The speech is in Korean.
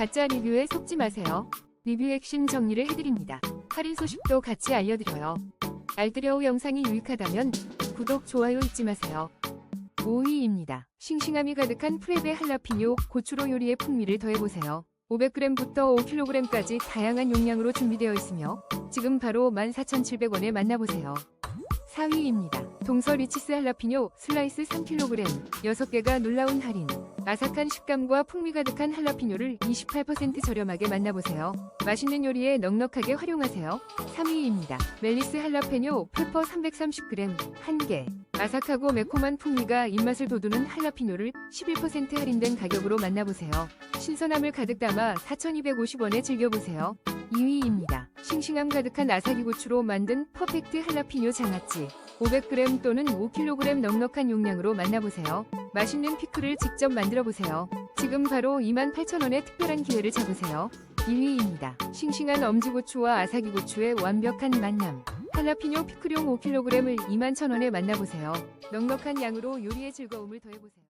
가짜 리뷰에 속지 마세요. 리뷰 핵심 정리를 해드립니다. 할인 소식도 같이 알려드려요. 알뜰여우 영상이 유익하다면 구독, 좋아요 잊지 마세요. 5위입니다. 싱싱함이 가득한 프레베 할라피뇨 고추로 요리의 풍미를 더해보세요. 500g부터 5kg까지 다양한 용량으로 준비되어 있으며 지금 바로 14,700원에 만나보세요. 4위입니다. 동서 리치스 할라피뇨 슬라이스 3kg 6개가 놀라운 할인 아삭한 식감과 풍미 가득한 할라피뇨를 28% 저렴하게 만나보세요. 맛있는 요리에 넉넉하게 활용하세요. 3위입니다. 멜리스 할라페뇨 페퍼 330g 1개 아삭하고 매콤한 풍미가 입맛을 돋우는 할라피뇨를 11% 할인된 가격으로 만나보세요. 신선함을 가득 담아 4,250원에 즐겨보세요. 2위입니다. 싱싱함 가득한 아사기 고추로 만든 퍼펙트 할라피뇨 장아찌 500g 또는 5kg 넉넉한 용량으로 만나보세요. 맛있는 피클을 직접 만들어 보세요. 지금 바로 28,000원의 특별한 기회를 잡으세요. 1위입니다. 싱싱한 엄지고추와 아사기고추의 완벽한 만남. 할라피뇨 피클용 5kg을 21,000원에 만나보세요. 넉넉한 양으로 요리의 즐거움을 더해보세요.